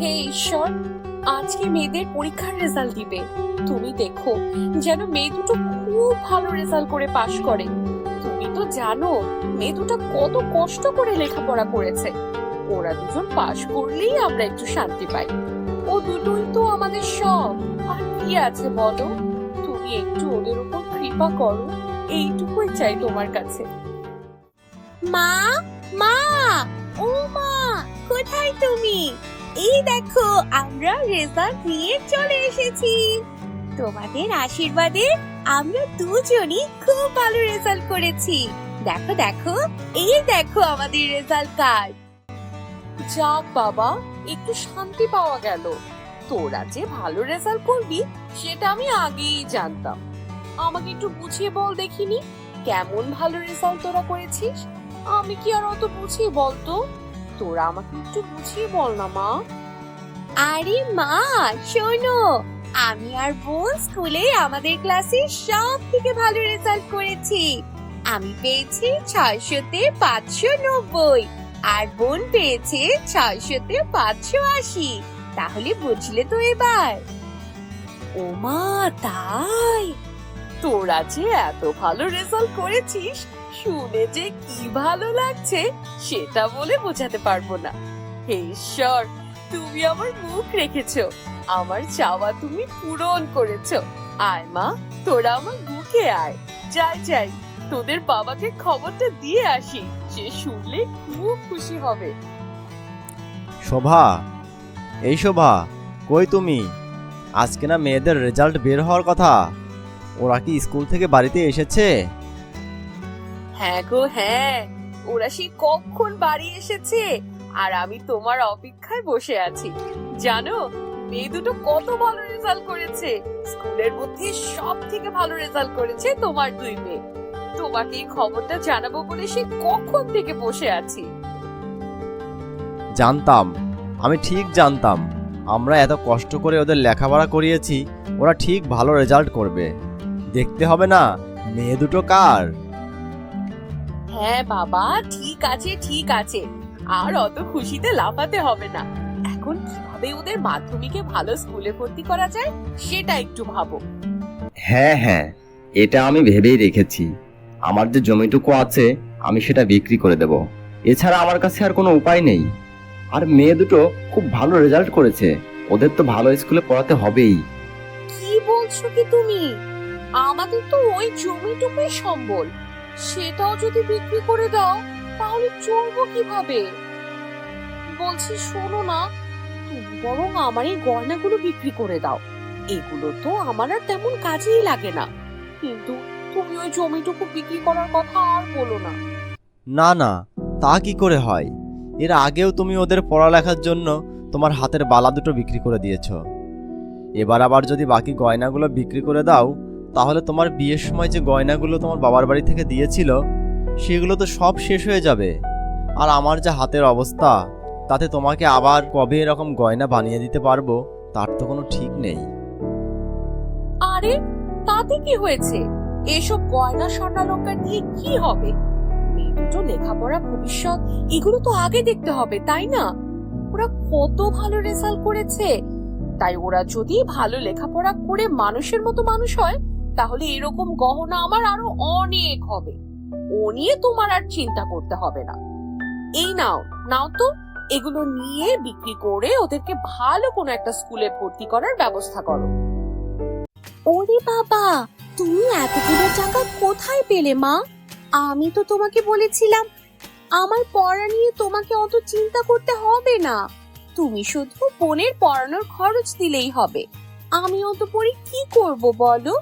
হে ঈশ্বর, আজকে মেয়েদের পরীক্ষার রেজাল্ট দিবে। তুমি দেখো, যেন মেয়ে দুটো খুব ভালো রেজাল্ট করে পাশ করে। তুমি তো জানো, মেয়ে দুটো কত কষ্ট করে লেখাপড়া করেছে। ওরা দুজন পাশ করলেই আমরা একটু শান্তি পাই। ও দুটোই তো আমাদের সব। আর কি আছে বলো? তুমি একটু ওদের উপর কৃপা করো, এইটুকুই চাই তোমার কাছে। মা মা, ও মা, কোথায় তুমি? এই দেখো, আমরা রেজাল্ট নিয়ে চলে এসেছি। তোমাদের আশীর্বাদে আমরা দুজনই খুব ভালো রেজাল্ট করেছি। দেখো দেখো, এই দেখো আমাদের রেজাল্ট কার্ড যাক বাবা, একটু শান্তি পাওয়া গেল। তোরা যে ভালো রেজাল্ট করবি, সেটা আমি আগেই জানতাম। আমাকে একটু বুঝিয়ে বল দেখিনি, কেমন ভালো রেজাল্ট তোরা করেছিস? আমি কি আর অত বুঝিয়ে বলতো? তোরা আমাকে একটু বুঝিয়ে বল না মা। আরে মা শোনো আমি আর বোন স্কুলে আমাদের ক্লাসে সব থেকে ভালো রেজাল্ট করেছি। আমি পেয়েছি ছয়শোতে পাঁচশো নব্বই আর বোন পেয়েছে ছয়শোতে পাঁচশো আশি। তাহলে বুঝলে তো এবার। ও মা তাই? তোরা যে এত ভালো রেজাল্ট করেছিস শুনে যে কি ভালো লাগছে, সেটা বলে বোঝাতে পারব না। হে ঈশ্বর, তুমি আমার মুখ রেখেছো, আমার চাওয়া তুমি পূরণ করেছ। আয় মা, তোরা আমার বুকে আয়। যাই যাই, তোদের বাবাকে খবরটা দিয়ে আসি, সে শুনলে খুব খুশি হবে। শোভা, এই শোভা, কই তুমি? আজকে না মেয়েদের রেজাল্ট বের হওয়ার কথা। ওরা কি স্কুল থেকে বাড়িতে এসেছে? হ্যাঁ গো হ্যাঁ। ওরা সেই কখন বাড়ি এসেছে? আর আমি তোমার অপেক্ষায় বসে আছি। জানো, মেয়ে দুটো কত ভালো রেজাল্ট করেছে। স্কুলের মধ্যে সব থেকে ভালো রেজাল্ট করেছে তোমার দুই মেয়ে। তোমাকে এই খবরটা জানাব বলে সে কখন থেকে বসে আছি? জানতাম, আমি ঠিক জানতাম। আমরা এত কষ্ট করে ওদের লেখাপড়া করিয়েছি, ওরা ঠিক ভালো রেজাল্ট করবে। দেখতে হবে না, মেয়ে দুটো কার? হ্যাঁ বাবা ঠিক আছে ঠিক আছে। আর অত খুশিতে লাফাতে হবে না। এখন কীভাবে ওদের মাধ্যমিকে ভালো স্কুলে ভর্তি করা যায় সেটা একটু ভাবো। হ্যাঁ হ্যাঁ এটা আমি ভেবেই রেখেছি। আমার যে জমিটুকু আছে আমি সেটা বিক্রি করে দেব। এছাড়া আমার কাছে আর কোনো উপায় নেই। আর মেয়ে দুটো খুব ভালো রেজাল্ট করেছে। ওদের তো ভালো স্কুলে পড়াতে হবেই। কি বলছো কি তুমি? আমাদের তো ওই জমিটুকুই সম্বল। সেটাও যদি বিক্রি করে দাও, তাহলে চলবো কীভাবে? বলছি, শোনো না, তুমি বরং আমার এই গয়নাগুলো বিক্রি করে দাও। এগুলো তো আমার আর তেমন কাজেই লাগে না। কিন্তু তুমি ওই জমিটুকু বিক্রি করার কথা আর বলো না। না না, তা কি করে হয়? এর আগেও তুমি ওদের পড়ালেখার জন্য তোমার হাতের বালা দুটো বিক্রি করে দিয়েছ। এবার আবার যদি বাকি গয়নাগুলো বিক্রি করে দাও তাহলে তোমার বিয়ের সময় যে গয়নাগুলো তোমার বাবার বাড়ি থেকে দিয়েছিল, সেগুলো তো সব শেষ হয়ে যাবে। আর আমার যে হাতের অবস্থা, তাতে তোমাকে আবার কবে এরকম গয়না বানিয়ে দিতে পারব, তার তো কোনো ঠিক নেই। আরে, তাতে কি হয়েছে? এসব গয়না স্বর্ণালঙ্কার দিয়ে কি হবে? দুটো লেখাপড়া ভবিষ্যৎ, এগুলো তো আগে দেখতে হবে, তাই না? ওরা কত ভালো রেজাল্ট করেছে। তাই ওরা যদি ভালো লেখাপড়া করে মানুষের মতো মানুষ হয় তাহলে এরকম গহনা আমার আরও অনেক হবে। ও নিয়ে তোমার আর চিন্তা করতে হবে না। এই নাও নাও তো। এগুলো নিয়ে বিক্রি করে ওদেরকে ভালো কোনো একটা স্কুলে ভর্তি করার ব্যবস্থা করো। ওরে বাবা, তুমি এতগুলো টাকা কোথায় পেলে মা? আমি তো তোমাকে বলেছিলাম, আমার পড়া নিয়ে তোমাকে অত চিন্তা করতে হবে না। তুমি শুধু বোনের পড়ানোর খরচ দিলেই হবে। আমি অত পরে কি করব বলো?